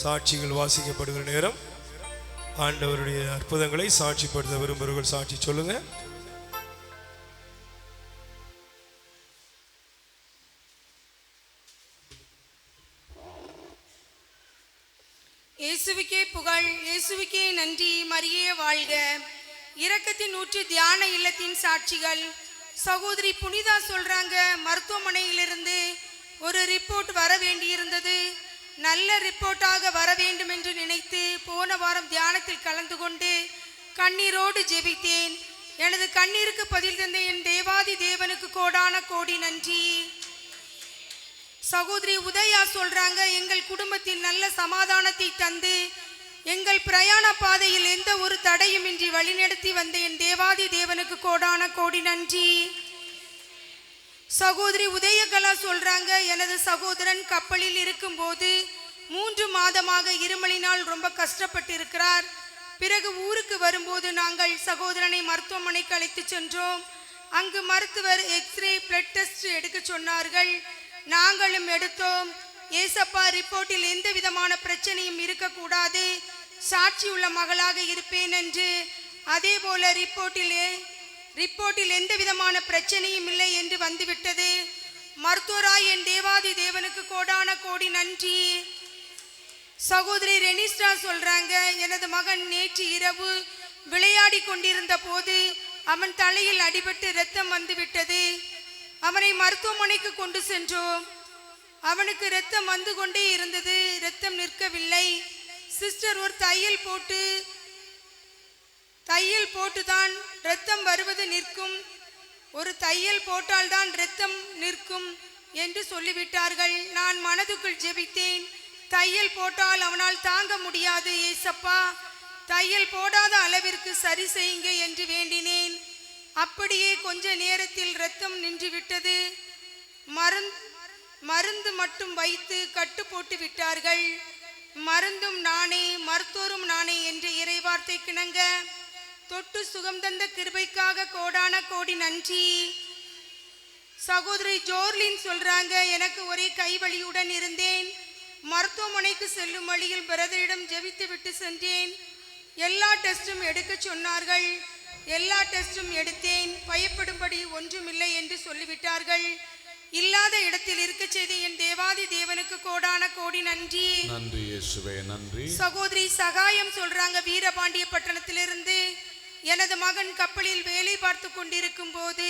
சாட்சிகள் வாசிக்கப்படுகிற நேரம். ஆண்டவருடைய அற்புதங்களை சாட்சிப்படுத்த விரும்புகிறவர்கள் சாட்சி சொல்லுங்க. இயேசுவுக்கே புகழ் இயேசுவுக்கே நன்றி மரியே வாழ்க. இரக்கத்தின் நூற்று தியான இல்லத்தின் சாட்சிகள். சகோதரி புனிதா சொல்றாங்க மருத்துவமனையிலிருந்து ஒரு ரிப்போர்ட் வர வேண்டியிருந்தது. நல்ல ரிப்போர்ட்டாக வர வேண்டும் என்று நினைத்து போன வாரம் தியானத்தில் கலந்து கொண்டு கண்ணீரோடு ஜெபித்தேன். எனது கண்ணீருக்கு பதில் தந்த என் தேவாதி தேவனுக்கு கோடான கோடி நன்றி. சகோதரி உதயா சொல்றாங்க எங்கள் குடும்பத்தில் நல்ல சமாதானத்தை தந்து எங்கள் பிரயாண பாதையில் எந்த ஒரு தடையுமின்றி வழிநடத்தி வந்த என் தேவாதி தேவனுக்கு கோடான கோடி நன்றி. சகோதரி உதயகலா சொல்றாங்க எனது சகோதரன் கப்பலில் இருக்கும்போது மூன்று மாதமாக இருமலினால் ரொம்ப கஷ்டப்பட்டு இருக்கிறார் பிறகு ஊருக்கு வரும்போது நாங்கள் சகோதரனை மருத்துவமனைக்கு அழைத்து சென்றோம். அங்கு மருத்துவர் எக்ஸ்ரே பிளட் டெஸ்ட் எடுக்க சொன்னார்கள். நாங்களும் எடுத்தோம். ஏசப்பா ரிப்போர்ட்டில் எந்த விதமான பிரச்சனையும் இருக்கக்கூடாது. சாட்சி உள்ள மகளாக இருப்பேன் என்று. அதே போல ரிப்போர்ட்டிலே ரிப்போர்ட்டில் எந்த விதமான பிரச்சனையும் இல்லை என்று வந்துவிட்டது. மருத்துவராய் என் தேவாதி தேவனுக்கு கோடான கோடி நன்றி. சகோதரி ரெனிஸ்டா சொல்றாங்க எனது மகன் நேற்று இரவு விளையாடி கொண்டிருந்த போது அவன் தலையில் அடிபட்டு ரத்தம் வந்துவிட்டது. அவனை மருத்துவமனைக்கு கொண்டு சென்றோம். அவனுக்கு ரத்தம் வந்து கொண்டே இருந்தது. ரத்தம் நிற்கவில்லை. சிஸ்டர் ஒரு தையல் போட்டு தையல் போட்டுதான் ரத்தம் வருவது நிற்கும். ஒரு தையல் போட்டால்தான் ரத்தம் நிற்கும் என்று சொல்லிவிட்டார்கள். நான் மனதுக்குள் ஜெபித்தேன். தையல் போட்டால் அவனால் தாங்க முடியாது ஏசப்பா. தையல் போடாத அளவிற்கு சரி செய்யுங்க என்று வேண்டினேன். அப்படியே கொஞ்ச நேரத்தில் ரத்தம் நின்று விட்டது மருந்து மட்டும் வைத்து கட்டு போட்டு விட்டார்கள். மருந்தும் நானே மருத்துவரும் நானே என்று இறைவார்த்தை கிணங்க தொட்டு சுகம் தந்த கிருபைக்காக கோடான கோடி நன்றி. சகோதரி ஜோர்லின் சொல்றாங்க எனக்கு ஒரே கைவலியுடன் இருந்தேன். மருத்துவமனைக்கு செல்லும் வழியில் பிரதரிடம் ஜெபித்து விட்டு சென்றேன். எல்லா டெஸ்டும் எடுக்க சொன்னார்கள். எல்லா டெஸ்டும் எடுத்தேன். பயப்படும்படி ஒன்றுமில்லை என்று சொல்லிவிட்டார்கள். இல்லாத இடத்தில் இருக்க செய்த என் தேவாதி தேவனுக்கு கோடான கோடி நன்றி. நன்றி நன்றி. சகோதரி சகாயம் சொல்றாங்க வீரபாண்டிய பட்டணத்திலிருந்து. எனது மகன் கப்பலில் வேலை பார்த்து கொண்டிருக்கும் போது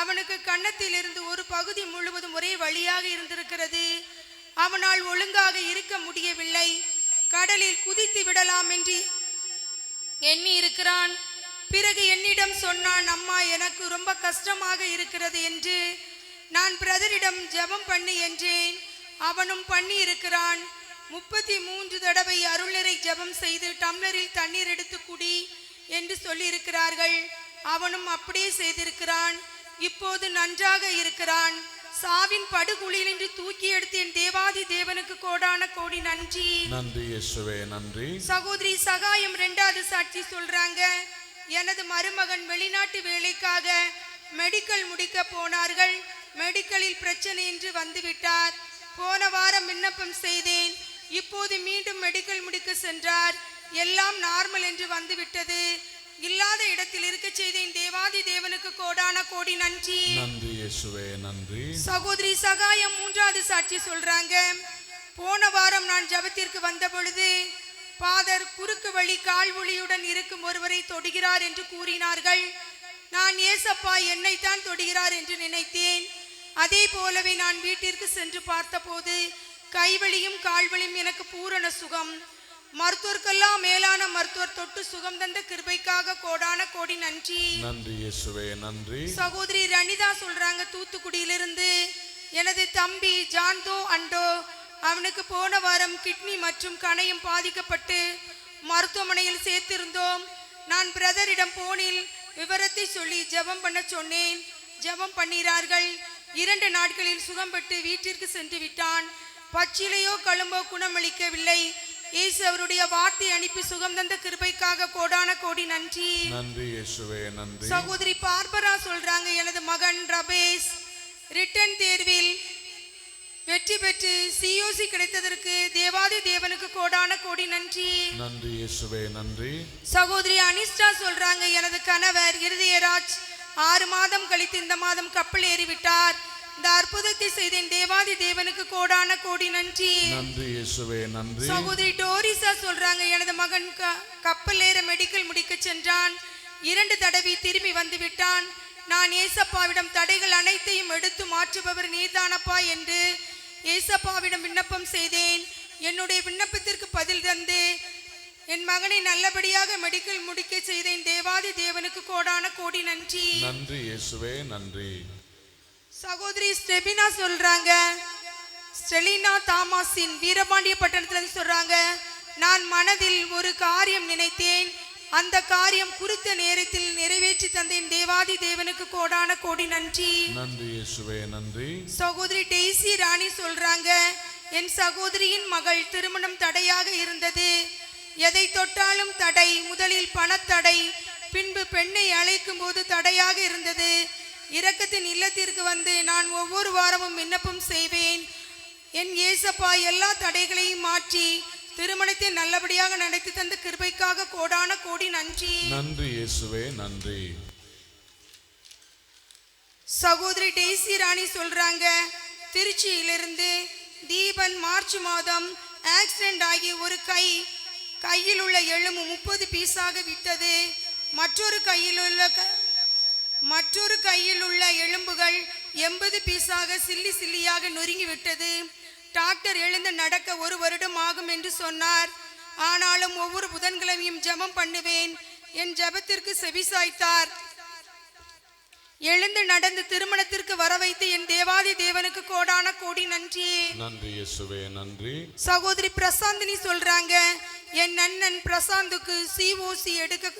அவனுக்கு கன்னத்திலிருந்து ஒரு பகுதி முழுவதும் ஒரே வழியாக இருந்திருக்கிறது. அவனால் ஒழுங்காக இருக்க முடியவில்லை. கடலில் குதித்து விடலாம் என்று எண்ணி இருக்கிறான். பிறகு என்னிடம் சொன்னான் அம்மா எனக்கு ரொம்ப கஷ்டமாக இருக்கிறது என்று. நான் பிரதரிடம் ஜெபம் பண்ணி என்றேன். அவனும் பண்ணி இருக்கிறான் முப்பத்தி மூன்று தடவை அருளரை ஜெபம் செய்து டம்ளரில் தண்ணீர் எடுத்து குடி. என்று சொல்லி இருக்கிறார்கள் அவனும் அப்படியே செய்திருக்கிறான். இப்போது நன்றாக இருக்கிறான். சாவின் படுகுழியினின்று தூக்கி எடுத்து என் தேவாதி தேவனுக்கு கோடான கோடி நன்றி. நன்றி இயேசுவே நன்றி. சகோதரி சகாயம் ரெண்டாவது சாட்சி சொல்றாங்க. எனது மருமகன் வெளிநாட்டு வேலைக்காக மெடிக்கல் முடிக்க போனார்கள். மெடிக்கலில் பிரச்சனை என்று வந்துவிட்டார். போன வாரம் விண்ணப்பம் செய்தேன். இப்போது மீண்டும் மெடிக்கல் முடிக்க சென்றார். எல்லாம் நார்மல் என்று வந்துவிட்டது. இல்லாத இடத்தில் இருக்க செய்தேன் தேவாதி தேவனுக்கு கோடான கோடி நன்றி. நன்றி இயேசுவே நன்றி. சகோதரி சகாயம் மூன்றாவது சாட்சி சொல்றாங்க. போன வாரம் நான் ஜெபத்திற்கு வந்த பொழுது பாதர் குறுக்கு வழி கால் ஒளியுடன் இருக்கும் ஒருவரை தொடுகிறார் என்று கூறினார்கள். நான் ஏசப்பா என்னைத்தான் தொடுகிறார் என்று நினைத்தேன். அதே போலவே நான் வீட்டிற்கு சென்று பார்த்தபோது கைவலியும் கால்வலியும் எனக்கு பூரண சுகம். மருத்துவர்க்கெல்லாம் மேலான மருத்துவர் தொட்டு சுகம் தந்த கிருபைக்காக கோடான கோடி நன்றி. நன்றி இயேசுவே நன்றி. சகோதரி ரணிதா சொல்றாங்க தூத்துக்குடியிலிருந்து எனது தம்பி ஜான்தோ அண்டோ அவனுக்கு போன வாரம் கிட்னி மற்றும் கணையம் பாதிக்கப்பட்டு மருத்துவமனையில் சேர்த்திருந்தோம். நான் பிரதரிடம் போனில் விவரத்தை சொல்லி ஜெபம் பண்ண சொன்னேன். ஜெபம் பண்ணினார்கள் இரண்டு நாட்களில் சுகம் பெற்று வீட்டிற்கு சென்று விட்டான். பச்சிலையோ களும்போ குணமளிக்கவில்லை. இயேசு அவருடைய வார்த்தை அனுப்பி சுகம் தந்த கிருபைக்காக கோடான கோடி நன்றி. நன்றி இயேசுவே நன்றி. சகோதரி பார்பரா சொல்றாங்க எனது மகன் ரபேஷ் ரிட்டன் தேர்வில் வெற்றி பெற்று சியோசி கிடைத்ததற்கு தேவாதி தேவனுக்கு கோடான கோடி நன்றி. நன்றி இயேசுவே நன்றி. சகோதரி அனிஷ்டா சொல்றாங்க எனது கணவர் இருதயராஜ் ஆறு மாதம் கழித்து இந்த மாதம் கப்பல் ஏறிவிட்டார். இந்த அற்புதத்தை செய்தேன். தேவாதி தேவனுக்கு கோடான கோடி நன்றி. நன்றி இயேசுவே நன்றி. சகோதரி டோரிசா சொல்றாங்க எனது மகன் கப்பல் ஏற மெடிக்கல் முடிக்க சென்றான். இரண்டு தடவை திரும்பி வந்து விட்டான். நான் ஏசப்பாவிடம் தடைகள் அனைத்தையும் எடுத்து மாற்றுபவர் நீர்தானப்பா என்று ஏசப்பாவிடம் விண்ணப்பம் செய்தேன். என்னுடைய விண்ணப்பத்திற்கு பதில் தந்து என் மகனை நல்லபடியாக மெடிக்கல் முடிக்க செய்தேன். தேவாதி தேவனுக்கு கோடான கோடி நன்றி. நன்றி இயேசுவே நன்றி. சகோதரி ஸ்டெபினா சொல்றாங்க. ஸ்டெலினா தாமாஸின் வீரபாண்டிய பட்டணத்துல இருந்து சொல்றாங்க நான் மனதில் ஒரு காரியம் நினைத்தேன். அந்த காரியம் குறித்த நேரத்தில் நிறைவேற்றி தந்தேன். தேவாதி தேவனுக்கு கோடான கோடி நன்றி. நன்றி இயேசுவே நன்றி. சகோதரி டெய்சி ராணி சொல்றாங்க என் சகோதரியின் மகள் திருமணம் தடையாக இருந்தது. எதை தொட்டாலும் தடை முதலில் பணத்தடை பின்பு பெண்ணை அழைக்கும் போது தடையாக இருந்தது. இரக்கத்தின் இல்லத்திற்கு வந்து நான் ஒவ்வொரு வாரமும் விண்ணப்பம் செய்வேன். என் ஏசப்பா எல்லா தடைகளையும் மாற்றி திருமணத்தை நல்லபடியாக நடத்தி தந்த கிருபைக்காக கோடான கோடி நன்றி. நன்றி இயேசுவே நன்றி. சகோதரி டெய்சி ராணி சொல்றாங்க திருச்சியிலிருந்து தீபன் மார்ச் மாதம் ஆக்சிடென்ட் ஆகி ஒரு கை கையில் உள்ள எலும்பு முப்பது பீஸாக விட்டது. மற்றொரு கையில் உள்ள மற்றொரு கையில் உள்ள எலும்புகள் எண்பது பீஸாக சில்லி சில்லியாக நொறுங்கி விட்டது டாக்டர் எழுந்து நடக்க ஒரு வருடம் ஆகும் என்று சொன்னார். ஆனாலும் ஒவ்வொரு புதன்கிழமையும் ஜெபம் பண்ணுவேன். என் ஜெபத்திற்கு செவிசாய்த்தார் எழுந்து நடந்து திருமணத்திற்கு வர வைத்து என் தேவாதி தேவனுக்கு கோடான கோடி நன்றி. நன்றி இயேசுவே நன்றி. சகோதரி பிரசாந்தினி சொல்றாங்க என் அண்ணன் பிரசாந்துக்கு சிஓசி எடுக்க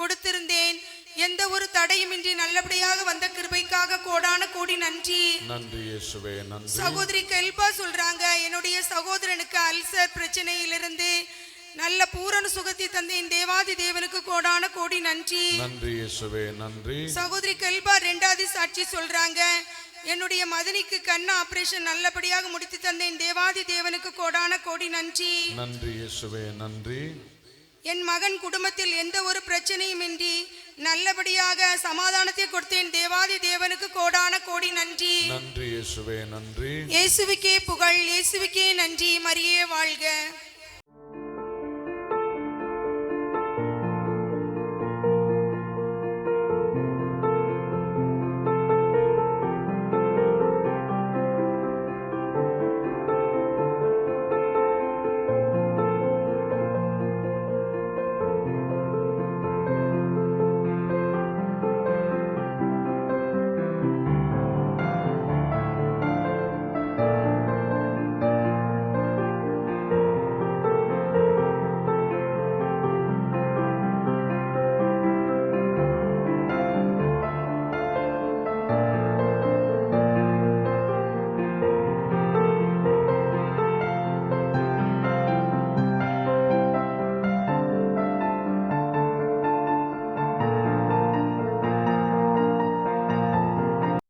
கொடுத்திருந்தேன். எந்த ஒரு தடையுமின்றி நல்லபடியாக வந்த கிருபைக்காக கோடான கோடி நன்றி. நன்றி இயேசுவே நன்றி. சகோதரி கெல்பா சொல்றாங்க என்னுடைய சகோதரனுக்கு அல்சர் பிரச்சனையிலிருந்து நல்ல பூரண சுகத்தை தந்த என் தேவாதி தேவனுக்கு கோடான கோடி நன்றி. நன்றி இயேசுவே நன்றி. சகோதரி கெல்பா ரெண்டாவது சாட்சி சொல்றாங்க என்னுடைய மதனிக்கு கண் ஆபரேஷன் நல்லபடியாக முடித்து தந்தேன் தேவாதி தேவனுக்கு கோடான கோடி நன்றி. நன்றி இயேசுவே நன்றி. என் மகன் குடும்பத்தில் எந்த ஒரு பிரச்சனையுமின்றி நல்லபடியாக சமாதானத்தை கொடுத்தேன். தேவாதி தேவனுக்கு கோடான கோடி நன்றி. நன்றி இயேசுவே நன்றி. இயேசுவுக்கே புகழ் இயேசுவுக்கே நன்றி. மரியே வாழ்க.